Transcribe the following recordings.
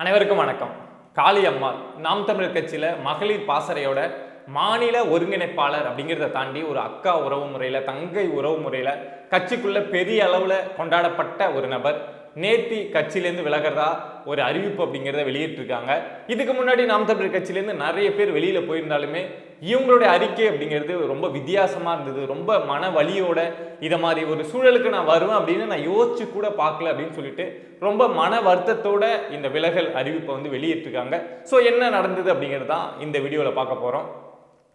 அனைவருக்கும் வணக்கம். காளி அம்மாள் நாம் தமிழர் கட்சியில் மகளிர் பாசறையோட மாநில ஒருங்கிணைப்பாளர் அப்படிங்கிறத தாண்டி ஒரு அக்கா உறவு முறையில் தங்கை உறவு முறையில் கட்சிக்குள்ள பெரிய அளவில் கொண்டாடப்பட்ட ஒரு நபர். நேத்தி கட்சியிலேருந்து விலகிறதா ஒரு அறிவிப்பு அப்படிங்கிறத வெளியிட்டிருக்காங்க. இதுக்கு முன்னாடி நாம் தமிழர் கட்சியிலேருந்து நிறைய பேர் வெளியில் போயிருந்தாலுமே இவங்களுடைய அறிக்கை அப்படிங்கிறது ரொம்ப வித்தியாசமாக இருந்தது. ரொம்ப மன வலியோட இதை மாதிரி ஒரு சூழலுக்கு நான் வருவேன் அப்படின்னு நான் யோசிச்சு கூட பார்க்கல அப்படின்னு சொல்லிட்டு ரொம்ப மன வருத்தத்தோட இந்த விலகல் அறிவிப்பை வந்து வெளியிட்டிருக்காங்க. ஸோ என்ன நடந்தது அப்படிங்கிறது தான் இந்த வீடியோவில் பார்க்க போகிறோம்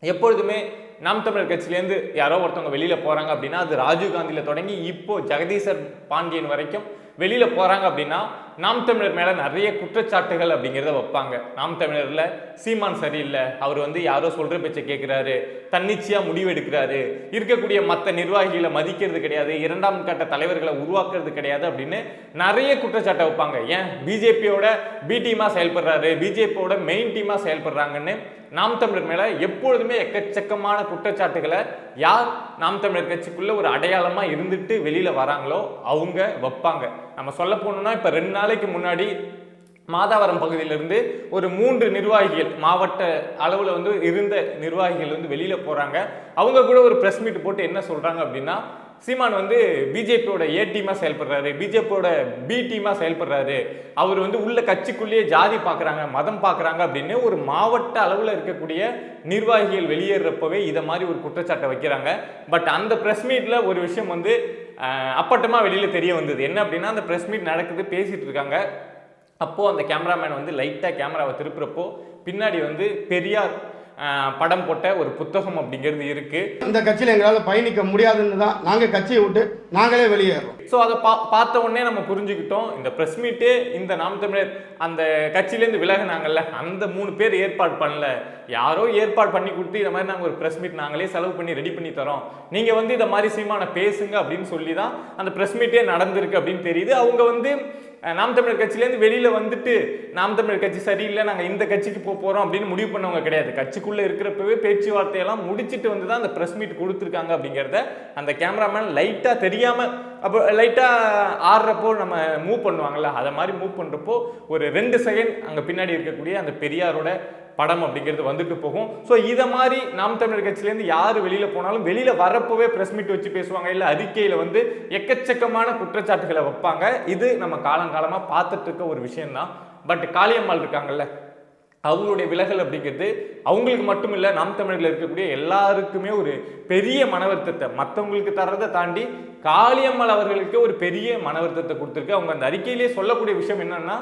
எப்பொழுதுமே நாம் தமிழர் கட்சியிலேருந்து யாரோ ஒருத்தவங்க வெளியில் போகிறாங்க அப்படின்னா அது ராஜீவ் காந்தியில் தொடங்கி இப்போ ஜெகதீசர் பாண்டியன் வரைக்கும் வெளியில் போகிறாங்க அப்படின்னா நாம் தமிழர் மேலே நிறைய குற்றச்சாட்டுகள் அப்படிங்கிறத வைப்பாங்க. நாம் தமிழரில் சீமான் சரியில்லை. அவர் வந்து யாரோ சொல்கிற பேச்சை கேட்குறாரு தன்னிச்சையாக முடிவெடுக்கிறாரு. இருக்கக்கூடிய மற்ற நிர்வாகிகளை மதிக்கிறது கிடையாது. இரண்டாம் கட்ட தலைவர்களை உருவாக்குறது கிடையாது அப்படின்னு நிறைய குற்றச்சாட்டை வைப்பாங்க. ஏன்? பிஜேபியோட பி டீமாக செயல்படுறாரு. பிஜேபியோட மெயின் டீமாக செயல்படுறாங்கன்னு நாம் தமிழர் மேல எப்பொழுதுமே எக்கச்சக்கமான குற்றச்சாட்டுகளை யார் நாம் தமிழர் கட்சிக்குள்ள ஒரு அடையாளமா இருந்துட்டு வெளியில வராங்களோ அவங்க வைப்பாங்க. நம்ம சொல்ல போனோம்னா இப்ப ரெண்டு நாளைக்கு முன்னாடி மாதாவரம் பகுதியிலிருந்து ஒரு மூன்று நிர்வாகிகள் மாவட்ட அளவில் வந்து இருந்த நிர்வாகிகள் வந்து வெளியில் போகிறாங்க அவங்க கூட ஒரு ப்ரெஸ் மீட் போட்டு என்ன சொல்கிறாங்க அப்படின்னா சீமான் வந்து பிஜேபியோட ஏ டீமாக செயல்படுறாரு பிஜேபியோட பி டீமாக செயல்படுறாரு. அவர் வந்து உள்ள கட்சிக்குள்ளேயே ஜாதி பார்க்குறாங்க மதம் பார்க்குறாங்க அப்படின்னு ஒரு மாவட்ட அளவில் இருக்கக்கூடிய நிர்வாகிகள் வெளியேறப்பவே இதை மாதிரி ஒரு குற்றச்சாட்டை வைக்கிறாங்க. பட் அந்த ப்ரெஸ் மீட்டில் ஒரு விஷயம் வந்து அப்பட்டமாக வெளியில் தெரிய வந்தது. என்ன அப்படின்னா அந்த ப்ரெஸ் மீட் நடக்குது பேசிகிட்டு இருக்காங்க. அப்போது அந்த கேமராமேன் வந்து லைட்டாக கேமராவை திருப்புறப்போ பின்னாடி வந்து பெரியார் படம் போட்ட ஒரு புத்தகம் அப்படிங்கிறது இருக்குது இந்த கட்சியில் எங்களால் பயணிக்க முடியாதுன்னு தான் நாங்கள் கட்சியை விட்டு நாங்களே வெளியேறோம். ஸோ அதை பா பார்த்த உடனே நம்ம புரிஞ்சுக்கிட்டோம் இந்த ப்ரெஸ் மீட்டு இந்த நாம் தமிழர் அந்த கட்சியிலேருந்து விலகுனாங்கல்ல அந்த மூணு பேர் ஏற்பாடு பண்ணல. யாரோ ஏற்பாடு பண்ணி கொடுத்து இந்த மாதிரி நாங்கள் ஒரு ப்ரெஸ் மீட் நாங்களே செலவு பண்ணி ரெடி பண்ணி தரோம். நீங்கள் வந்து இந்த மாதிரி சீமான பேசுங்க அப்படின்னு சொல்லி தான் அந்த ப்ரெஸ் மீட்டே நடந்திருக்கு அப்படின்னு தெரியுது. அவங்க வந்து நாம் தமிழர் கட்சியிலேருந்து வெளியில் வந்துட்டு நாம் தமிழர் கட்சி சரியில்லை நாங்கள் இந்த கட்சிக்கு போக போகிறோம் அப்படின்னு முடிவு பண்ணவங்க கிடையாது. கட்சிக்குள்ளே இருக்கிறப்பவே பேச்சுவார்த்தையெல்லாம் முடிச்சுட்டு வந்து தான் அந்த ப்ரெஸ் மீட் கொடுத்துருக்காங்க அப்படிங்கிறத அந்த கேமராமேன் லைட்டாக தெரியாமல் அப்போ லைட்டாக ஆடுறப்போ நம்ம மூவ் பண்ணுவாங்கள்ல அதை மாதிரி மூவ் பண்ணுறப்போ ஒரு ரெண்டு செகண்ட் அங்கே பின்னாடி இருக்கக்கூடிய அந்த பெரியாரோட படம் அப்படிங்கிறது வந்துட்டு போகும். ஸோ இதை மாதிரி நாம் தமிழர் கட்சியிலேருந்து யார் வெளியில் போனாலும் வெளியில் வரப்போவே ப்ரெஸ் மீட் வச்சு பேசுவாங்க. இல்லை அறிக்கையில் வந்து எக்கச்சக்கமான குற்றச்சாட்டுகளை வைப்பாங்க. இது நம்ம காலங்காலமாக பார்த்துட்டு இருக்க ஒரு விஷயம்தான். பட் காளியம்மாள் இருக்காங்கல்ல அவங்களுடைய விலகல் அப்படிங்கிறது அவங்களுக்கு மட்டும் இல்லை நாம் தமிழரில் இருக்கக்கூடிய எல்லாருக்குமே ஒரு பெரிய மனவருத்தத்தை மற்றவங்களுக்கு தர்றதை தாண்டி காளியம்மாள் அவர்களுக்கு ஒரு பெரிய மனவருத்தத்தை கொடுத்துருக்கு. அவங்க அந்த அறிக்கையிலேயே சொல்லக்கூடிய விஷயம் என்னன்னா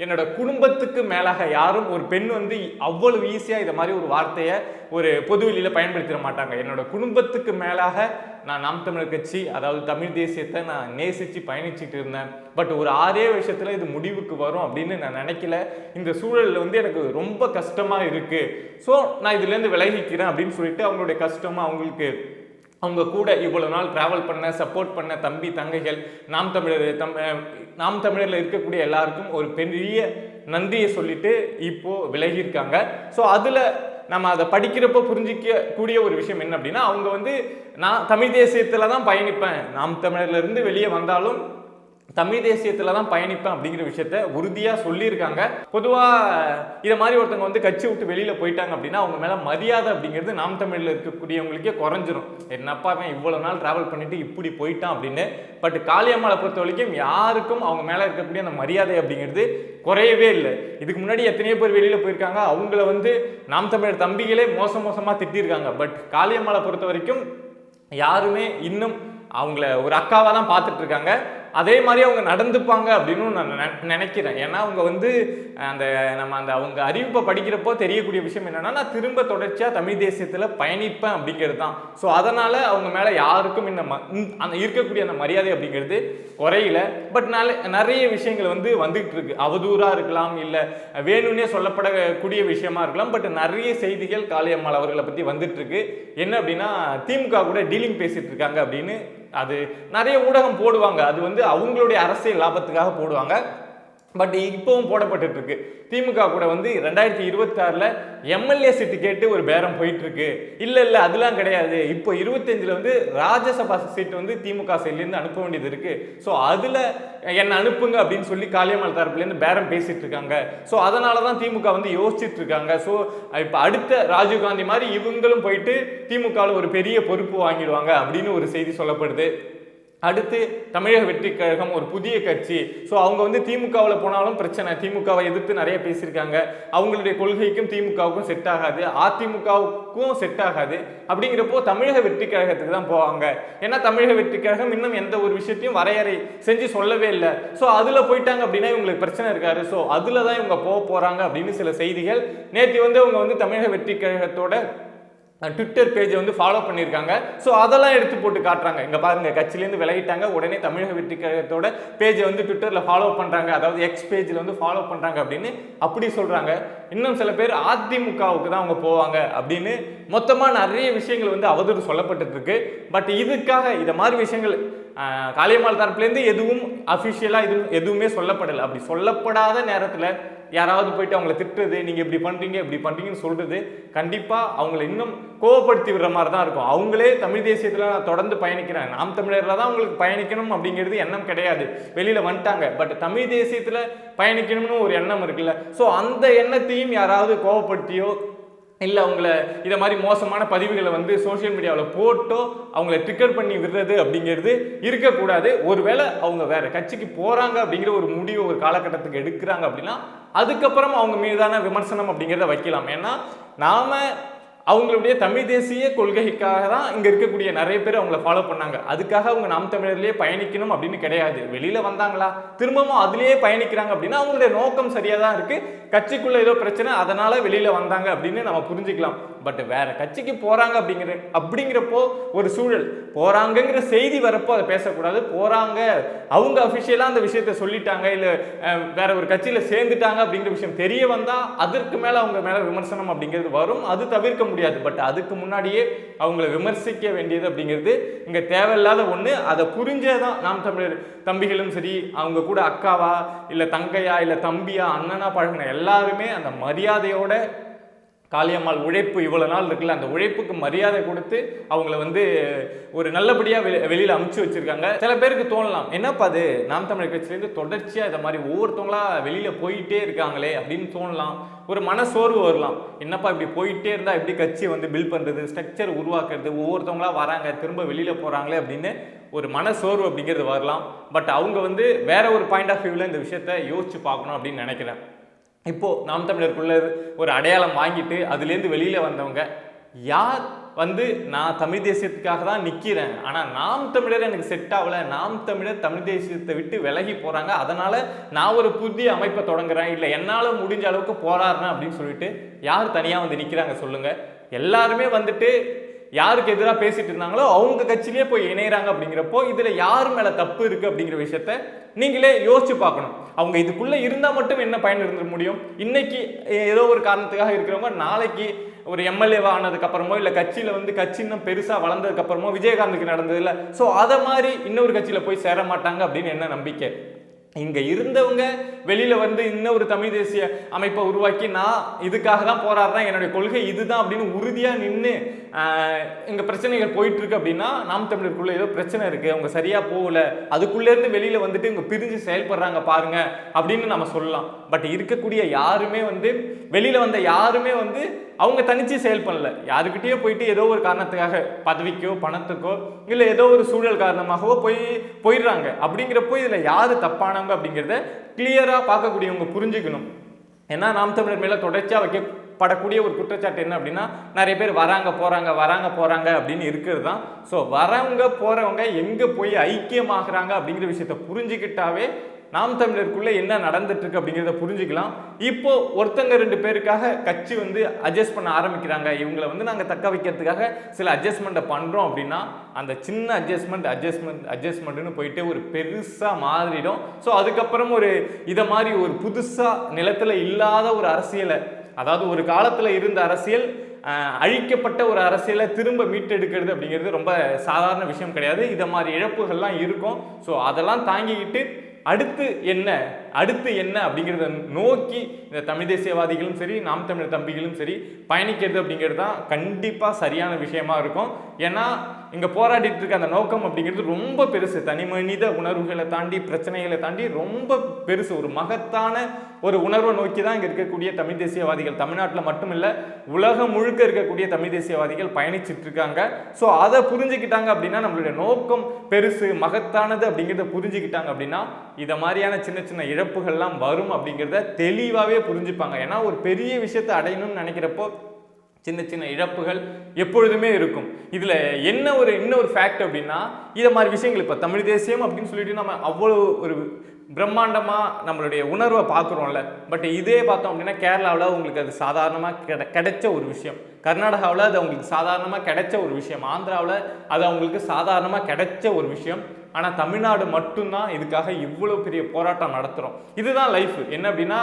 என்னோட குடும்பத்துக்கு மேலாக யாரும் ஒரு பெண் வந்து அவ்வளவு ஈஸியாக இதை மாதிரி ஒரு வார்த்தையை ஒரு பொதுவெளியில் பயன்படுத்திட மாட்டாங்க. என்னோட குடும்பத்துக்கு மேலாக நான் நாம் தமிழர் கட்சி அதாவது தமிழ் தேசியத்தை நான் நேசித்து பயணிச்சுட்டு இருந்தேன். பட் ஒரு ஆறே விஷயத்தில் இது முடிவுக்கு வரும் அப்படின்னு நான் நினைக்கல. இந்த சூழலில் வந்து எனக்கு ரொம்ப கஷ்டமாக இருக்குது ஸோ நான் இதுலேருந்து விலகிக்கிறேன் அப்படின்னு சொல்லிட்டு அவங்களுடைய கஷ்டமாக அவங்களுக்கு அவங்க கூட இவ்வளோ நாள் ட்ராவல் பண்ண சப்போர்ட் பண்ண தம்பி தங்கைகள் நாம் தமிழர் தம் நாம் தமிழரில் இருக்கக்கூடிய எல்லாருக்கும் ஒரு பெரிய நன்றியை சொல்லிட்டு இப்போது விலகியிருக்காங்க. ஸோ அதில் நம்ம அதை படிக்கிறப்போ புரிஞ்சிக்க கூடிய ஒரு விஷயம் என்ன அப்படின்னா அவங்க வந்து நான் தமிழ் தேசியத்தில் தான் பயணிப்பேன். நாம் தமிழர்லேருந்து வெளியே வந்தாலும் தமிழ் தேசியத்தில் தான் பயணிப்பேன் அப்படிங்கிற விஷயத்த உறுதியாக சொல்லியிருக்காங்க. பொதுவாக இதை மாதிரி ஒருத்தவங்க வந்து கட்சி விட்டு வெளியில் போயிட்டாங்க அப்படின்னா அவங்க மேலே மரியாதை அப்படிங்கிறது நாம் தமிழில் இருக்கக்கூடியவங்களுக்கே குறைஞ்சிரும். என்னப்பா அவன் இவ்வளோ நாள் ட்ராவல் பண்ணிட்டு இப்படி போயிட்டான் அப்படின்னு. பட் காளியம்மாவை பொறுத்த வரைக்கும் யாருக்கும் அவங்க மேலே இருக்கக்கூடிய அந்த மரியாதை அப்படிங்கிறது குறையவே இல்லை. இதுக்கு முன்னாடி எத்தனையோ பேர் வெளியில் போயிருக்காங்க. அவங்கள வந்து நாம் தமிழர் தம்பிகளே மோசம் மோசமாக திட்டிருக்காங்க பட் காளியம்மாவை பொறுத்த வரைக்கும் யாருமே இன்னும் அவங்கள ஒரு அக்காவாக தான் பார்த்துட்ருக்காங்க அதே மாதிரி அவங்க நடந்துப்பாங்க அப்படின்னு நான் நினைக்கிறேன். ஏன்னா அவங்க வந்து அந்த நம்ம அந்த அவங்க அறிவிப்பை படிக்கிறப்போ தெரியக்கூடிய விஷயம் என்னென்னா நான் திரும்ப தொடர்ச்சியாக தமிழ் தேசியத்தில் பயணிப்பேன் அப்படிங்கிறது தான். ஸோ அதனால் அவங்க மேலே யாருக்கும் இந்த ம அந்த இருக்கக்கூடிய அந்த மரியாதை அப்படிங்கிறது குறையில. பட் நல்ல நிறைய விஷயங்கள் வந்து வந்துகிட்டு இருக்கு அவதூறாக இருக்கலாம் இல்லை வேணும்னே சொல்லப்படக்கூடிய விஷயமா இருக்கலாம். பட் நிறைய செய்திகள் காளியம்மாள் அவர்களை பற்றி வந்துட்டு இருக்கு என்ன அப்படின்னா திமுக கூட டீலிங் பேசிட்டு இருக்காங்க அப்படின்னு அது நிறைய ஊடகம் போடுவாங்க. அது வந்து அவங்களுடைய அரசியல் லாபத்துக்காக போடுவாங்க. பட் இப்பவும் போடப்பட்டுட்டு இருக்கு திமுக கூட வந்து ரெண்டாயிரத்தி இருபத்தாறில் எம்எல்ஏ சீட்டு கேட்டு ஒரு பேரம் போயிட்டு இருக்கு இல்ல இல்ல அதெல்லாம் கிடையாது. இப்போ இருபத்தஞ்சுல வந்து ராஜ்யசபா சீட் வந்து திமுக சைட்லேருந்து அனுப்ப வேண்டியது இருக்கு. ஸோ அதுல என்ன அனுப்புங்க அப்படின்னு சொல்லி காளியம்மாள் தரப்புலேருந்து பேரம் பேசிட்டு இருக்காங்க ஸோ அதனால தான் திமுக வந்து யோசிச்சுட்டு இருக்காங்க ஸோ இப்போ அடுத்த ராஜீவ்காந்தி மாதிரி இவங்களும் போயிட்டு திமுகவில் ஒரு பெரிய பொறுப்பு வாங்கிடுவாங்க அப்படின்னு ஒரு செய்தி சொல்லப்படுது. அடுத்து தமிழக வெற்றி கழகம் ஒரு புதிய கட்சி. ஸோ அவங்க வந்து திமுகவில் போனாலும் பிரச்சனை. திமுகவை எதிர்த்து நிறைய பேசியிருக்காங்க. அவங்களுடைய கொள்கைக்கும் திமுகவுக்கும் செட் ஆகாது. அதிமுகவுக்கும் செட் ஆகாது. அப்படிங்கிறப்போ தமிழக வெற்றி கழகத்துக்கு தான் போவாங்க. ஏன்னா தமிழக வெற்றி கழகம் இன்னும் எந்த ஒரு விஷயத்தையும் வரையறை செஞ்சு சொல்லவே இல்லை. ஸோ அதில் போயிட்டாங்க அப்படின்னா இவங்களுக்கு பிரச்சனை இருக்காரு ஸோ அதில் தான் இவங்க போக போகிறாங்க அப்படின்னு சில செய்திகள். நேற்று வந்து அவங்க வந்து தமிழக வெற்றி கழகத்தோட ட்விட்டர் பேஜை வந்து ஃபாலோ பண்ணியிருக்காங்க. ஸோ அதெல்லாம் எடுத்து போட்டு காட்டுறாங்க. இங்கே பாருங்க கட்சியிலேருந்து விலகிட்டாங்க. உடனே தமிழக வெற்றி கழகத்தோட பேஜை வந்து ட்விட்டரில் ஃபாலோ பண்ணுறாங்க அதாவது எக்ஸ் பேஜில் வந்து ஃபாலோ பண்ணுறாங்க அப்படின்னு அப்படி சொல்கிறாங்க இன்னும் சில பேர் அதிமுகவுக்கு தான் அவங்க போவாங்க அப்படின்னு மொத்தமாக நிறைய விஷயங்கள் வந்து அவதூறு சொல்லப்பட்டுருக்கு பட் இதுக்காக இதை மாதிரி விஷயங்கள் காளியம்மாள் தரப்புலேருந்து எதுவும் அஃபிஷியலாக எதுவும் எதுவுமே சொல்லப்படலை. அப்படி சொல்லப்படாத நேரத்தில் யாராவது போயிட்டு அவங்கள திட்டுறது நீங்கள் இப்படி பண்ணுறீங்க இப்படி பண்ணுறீங்கன்னு சொல்கிறது கண்டிப்பாக அவங்கள இன்னும் கோவப்படுத்தி விடுற மாதிரி தான் இருக்கும். அவங்களே தமிழ் தேசியத்தில் நான் தொடர்ந்து பயணிக்கிறேன் நாம் தமிழரில் தான் அவங்களுக்கு பயணிக்கணும் அப்படிங்கிறது எண்ணம் கிடையாது. வெளியில் வந்துட்டாங்க. பட் தமிழ் தேசியத்தில் பயணிக்கணும்னு ஒரு எண்ணம் இருக்குல்ல. ஸோ அந்த எண்ணத்தையும் யாராவது கோவப்படுத்தியோ இல்லை அவங்கள இதை மாதிரி மோசமான பதிவுகளை வந்து சோஷியல் மீடியாவில் போட்டோ அவங்கள ட்ரிக்கர் பண்ணி விடுறது அப்படிங்கிறது இருக்கக்கூடாது. ஒருவேளை அவங்க வேறு கட்சிக்கு போகிறாங்க அப்படிங்கிற ஒரு முடிவு ஒரு காலகட்டத்துக்கு எடுக்கிறாங்க அப்படின்னா அதுக்கப்புறம் அவங்க மீதான விமர்சனம் அப்படிங்கிறத வைக்கலாம். ஏன்னா நாம் அவங்களுடைய தமிழ் தேசிய கொள்கைக்காக தான் இங்கே இருக்கக்கூடிய நிறைய பேர் அவங்கள ஃபாலோ பண்ணாங்க. அதுக்காக அவங்க நாம் தமிழர்லேயே பயணிக்கணும் அப்படின்னு கிடையாது. வெளியில் வந்தாங்களா? திரும்பவும் அதுலேயே பயணிக்கிறாங்க அப்படின்னா அவங்களுடைய நோக்கம் சரியாக தான் இருக்குது கட்சிக்குள்ளே ஏதோ பிரச்சனை அதனால் வெளியில் வந்தாங்க அப்படின்னு நம்ம புரிஞ்சுக்கலாம். பட் வேற கட்சிக்கு போகிறாங்க அப்படிங்கிற அப்படிங்கிறப்போ ஒரு சூழல். போகிறாங்கங்கிற செய்தி வரப்போ அதை பேசக்கூடாது. போகிறாங்க அவங்க அஃபிஷியலாக அந்த விஷயத்த சொல்லிட்டாங்க. இல்லை வேற ஒரு கட்சியில் சேர்ந்துட்டாங்க அப்படிங்கிற விஷயம் தெரிய வந்தால் அதற்கு மேலே அவங்க மேலே விமர்சனம் அப்படிங்கிறது வரும். அது தவிர்க்க முடியாது. பட் அதுக்கு முன்னாடியே அவங்கள விமர்சிக்க வேண்டியது அப்படிங்கிறது இங்கே தேவையில்லாத ஒன்று அதை புரிஞ்சே தான் நாம் தமிழர் தம்பிகளும் சரி அவங்க கூட அக்காவா இல்லை தங்கையா இல்லை தம்பியா அண்ணனா பழகின எல்லாருமே அந்த மரியாதையோட காளியம்மாள் உழைப்பு இவ்வளோ நாள் இருக்குல்ல அந்த உழைப்புக்கு மரியாதை கொடுத்து அவங்கள வந்து ஒரு நல்லபடியாக வெளி வெளியில் அமுச்சு வச்சுருக்காங்க. சில பேருக்கு தோணலாம் என்னப்பா அது? நாம் தமிழர் கட்சியிலேருந்து தொடர்ச்சியாக இதை மாதிரி ஒவ்வொருத்தவங்களா வெளியில் போயிட்டே இருக்காங்களே அப்படின்னு தோணலாம். ஒரு மனசோர்வு வரலாம். என்னப்பா இப்படி போயிட்டே இருந்தால் எப்படி கட்சி வந்து பில்ட் பண்ணுறது ஸ்ட்ரக்சர் உருவாக்குறது? ஒவ்வொருத்தவங்களா வராங்க திரும்ப வெளியில் போகிறாங்களே அப்படின்னு ஒரு மனசோர்வு அப்படிங்கிறது வரலாம். பட் அவங்க வந்து வேற ஒரு பாயிண்ட் ஆஃப் வியூவில் இந்த விஷயத்த யோசிச்சு பார்க்கணும் அப்படின்னு நினைக்கிறேன். இப்போது நாம் தமிழருக்குள்ள ஒரு அடையாளம் வாங்கிட்டு அதுலேருந்து வெளியில் வந்தவங்க யார் வந்து நான் தமிழ் தேசியத்துக்காக தான் நிற்கிறேன் ஆனால் நாம் தமிழர் எனக்கு செட் ஆகலை நாம் தமிழர் தமிழ் தேசியத்தை விட்டு விலகி போகிறாங்க அதனால் நான் ஒரு புதிய அமைப்பை தொடங்குறேன் இல்லை என்னால் முடிஞ்ச அளவுக்கு போராடுறேன் அப்படின்னு சொல்லிட்டு யார் தனியாக வந்து நிற்கிறாங்க சொல்லுங்கள் எல்லாருமே வந்துட்டு யாருக்கு எதிராக பேசிட்டு இருந்தாங்களோ அவங்க கட்சியிலே போய் இணையறாங்க அப்படிங்கிறப்போ இதில் யார் மேலே தப்பு இருக்குது அப்படிங்கிற விஷயத்த நீங்களே யோசிச்சு பார்க்கணும். அவங்க இதுக்குள்ளே இருந்தால் மட்டும் என்ன பயன் இருந்துட முடியும்? இன்னைக்கு ஏதோ ஒரு காரணத்துக்காக இருக்கிறவங்க நாளைக்கு ஒரு எம்எல்ஏவா ஆனதுக்கப்புறமோ இல்லை கட்சியில் வந்து கட்சி இன்னும் பெருசாக வளர்ந்ததுக்கப்புறமோ விஜயகாந்துக்கு நடந்ததில்லை ஸோ அதை மாதிரி இன்னொரு கட்சியில் போய் சேர மாட்டாங்க அப்படின்னு என்ன நம்பிக்கை? இங்கே இருந்தவங்க வெளியில் வந்து இன்னொரு தமிழ் தேசிய அமைப்பை உருவாக்கி நான் இதுக்காக தான் போராடுறேன் என்னுடைய கொள்கை இதுதான் அப்படின்னு உறுதியாக நின்று இங்கே பிரச்சனைகள் போயிட்டுருக்கு அப்படின்னா நாம் தமிழருக்குள்ளே ஏதோ பிரச்சனை இருக்குது அவங்க சரியாக போகல அதுக்குள்ளேருந்து வெளியில் வந்துட்டு இவங்க பிரிஞ்சு செயல்படுறாங்க பாருங்க அப்படின்னு நம்ம சொல்லலாம். பட் இருக்கக்கூடிய யாருமே வந்து வெளியில் வந்த யாருமே வந்து அவங்க தனிச்சு செயல் பண்ணல. யாருக்கிட்டேயோ போயிட்டு ஏதோ ஒரு காரணத்துக்காக பதவிக்கோ பணத்துக்கோ இல்லை ஏதோ ஒரு சூழல் காரணமாகவோ போய் போயிடுறாங்க. அப்படிங்கிறப்போ இதில் யார் தப்பானவங்க அப்படிங்கிறத கிளியராக பார்க்கக்கூடியவங்க புரிஞ்சுக்கணும். ஏன்னா நாம் தமிழர் மேலே தொடர்ச்சியாக வைக்கப்படக்கூடிய ஒரு குற்றச்சாட்டு என்ன அப்படின்னா நிறைய பேர் வராங்க போகிறாங்க வராங்க போகிறாங்க அப்படின்னு இருக்கிறது தான். ஸோ வரவங்க போகிறவங்க எங்கே போய் ஐக்கியமாகறாங்க அப்படிங்கிற விஷயத்த புரிஞ்சுக்கிட்டாவே நாம் தமிழருக்குள்ளே என்ன நடந்துட்டுருக்கு அப்படிங்கிறத புரிஞ்சுக்கலாம். இப்போது ஒருத்தங்க ரெண்டு பேருக்காக கட்சி வந்து அட்ஜஸ்ட் பண்ண ஆரம்பிக்கிறாங்க. இவங்களை வந்து நாங்கள் தக்க வைக்கிறதுக்காக சில அட்ஜஸ்ட்மெண்ட்டை பண்ணுறோம் அப்படின்னா அந்த சின்ன அட்ஜஸ்ட்மெண்ட் அட்ஜஸ்ட்மெண்ட் அட்ஜஸ்ட்மெண்ட்டுன்னு போயிட்டு ஒரு பெருசாக மாறிடும். ஸோ அதுக்கப்புறம் ஒரு இதை மாதிரி ஒரு புதுசாக நிலத்தில் இல்லாத ஒரு அரசியலை அதாவது ஒரு காலத்தில் இருந்த அரசியல் அழிக்கப்பட்ட ஒரு அரசியலை திரும்ப மீட்டெடுக்கிறது அப்படிங்கிறது ரொம்ப சாதாரண விஷயம் கிடையாது. இதை மாதிரி இழப்புகள்லாம் இருக்கும். ஸோ அதெல்லாம் தாங்கிக்கிட்டு அடுத்து என்ன? அடுத்து என்ன அப்படிங்கிறத நோக்கி இந்த தமிழ் தேசியவாதிகளும் சரி நாம் தமிழர் தம்பிகளும் சரி பயணிக்கிறது அப்படிங்கிறது தான் கண்டிப்பாக சரியான விஷயமா இருக்கும். ஏன்னா இங்கே போராடிட்டு இருக்க அந்த நோக்கம் அப்படிங்கிறது ரொம்ப பெருசு. தனி மனித உணர்வுகளை தாண்டி பிரச்சனைகளை தாண்டி ரொம்ப பெருசு. ஒரு மகத்தான ஒரு உணர்வை நோக்கி தான் இங்கே இருக்கக்கூடிய தமிழ் தேசியவாதிகள். தமிழ்நாட்டில் மட்டும் இல்லை உலகம் முழுக்க இருக்கக்கூடிய தமிழ் தேசியவாதிகள் பயணிச்சுட்டு இருக்காங்க. ஸோ அதை புரிஞ்சுக்கிட்டாங்க அப்படின்னா நம்மளுடைய நோக்கம் பெருசு மகத்தானது அப்படிங்கிறத புரிஞ்சுக்கிட்டாங்க அப்படின்னா இதை மாதிரியான சின்ன சின்ன இழப்புகள்லாம் வரும் அப்படிங்கிறத தெளிவாகவே புரிஞ்சுப்பாங்க. ஏன்னா ஒரு பெரிய விஷயத்தை அடையணும்னு நினைக்கிறப்போ சின்ன சின்ன இழப்புகள் எப்பொழுதுமே இருக்கும். இதில் என்ன ஒரு இன்னொரு ஃபேக்ட் அப்படின்னா இதை மாதிரி விஷயங்கள் இப்போ தமிழ் தேசியம் அப்படின்னு சொல்லிட்டு நம்ம அவ்வளோ ஒரு பிரம்மாண்டமாக நம்மளுடைய உணர்வை பார்க்குறோம்ல. பட் இதே பார்த்தோம் அப்படின்னா கேரளாவில் உங்களுக்கு அது சாதாரணமாக கிட கிடைச்ச ஒரு விஷயம். கர்நாடகாவில் அது அவங்களுக்கு சாதாரணமாக கிடைச்ச ஒரு விஷயம். ஆந்திராவில் அது அவங்களுக்கு சாதாரணமாக கிடைச்ச ஒரு விஷயம். ஆனால் தமிழ்நாடு மட்டும்தான் இதுக்காக இவ்வளோ பெரிய போராட்டம் நடத்துகிறோம் இதுதான் லைஃப் என்ன அப்படின்னா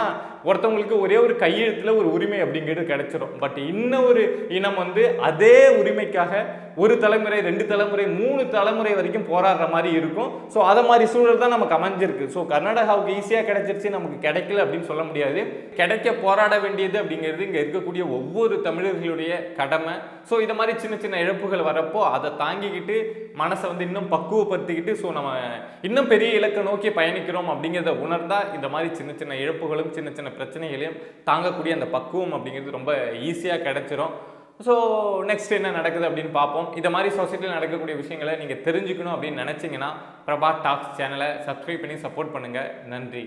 ஒருத்தவங்களுக்கு ஒரே ஒரு கையெழுத்தில் ஒரு உரிமை அப்படிங்கிறது கிடச்சிரும். பட் இன்னொரு இனம் வந்து அதே உரிமைக்காக ஒரு தலைமுறை ரெண்டு தலைமுறை மூணு தலைமுறை வரைக்கும் போராடுற மாதிரி இருக்கும். ஸோ அதை மாதிரி சூழல் தான் நமக்கு அமைஞ்சிருக்கு. ஸோ கர்நாடகாவுக்கு ஈஸியாக கிடைச்சிருச்சு நமக்கு கிடைக்கல அப்படின்னு சொல்ல முடியாது. கிடைக்க போராட வேண்டியது அப்படிங்கிறது இங்கே இருக்கக்கூடிய ஒவ்வொரு தமிழர்களுடைய கடமை. ஸோ இதை மாதிரி சின்ன சின்ன இழப்புகள் வரப்போ அதை தாங்கிக்கிட்டு மனசை வந்து இன்னும் பக்குவப்படுத்திக்கிட்டு ஸோ நம்ம இன்னும் பெரிய இலக்கை நோக்கி பயணிக்கிறோம் அப்படிங்கிறத உணர்ந்தா இந்த மாதிரி சின்ன சின்ன இழப்புகளும் சின்ன சின்ன பிரச்சனைகளையும் தாங்கக்கூடிய அந்த பக்குவம் அப்படிங்கிறது ரொம்ப ஈஸியாக கிடைச்சிரும். ஸோ நெக்ஸ்ட் என்ன நடக்குது அப்படின்னு பார்ப்போம். இந்த மாதிரி சொசைட்டியில் நடக்கக்கூடிய விஷயங்களை நீங்கள் தெரிஞ்சுக்கணும் அப்படின்னு நினச்சிங்கன்னா பிரபா டாக்ஸ் சேனலை சப்ஸ்கிரைப் பண்ணி சப்போர்ட் பண்ணுங்கள் நன்றி.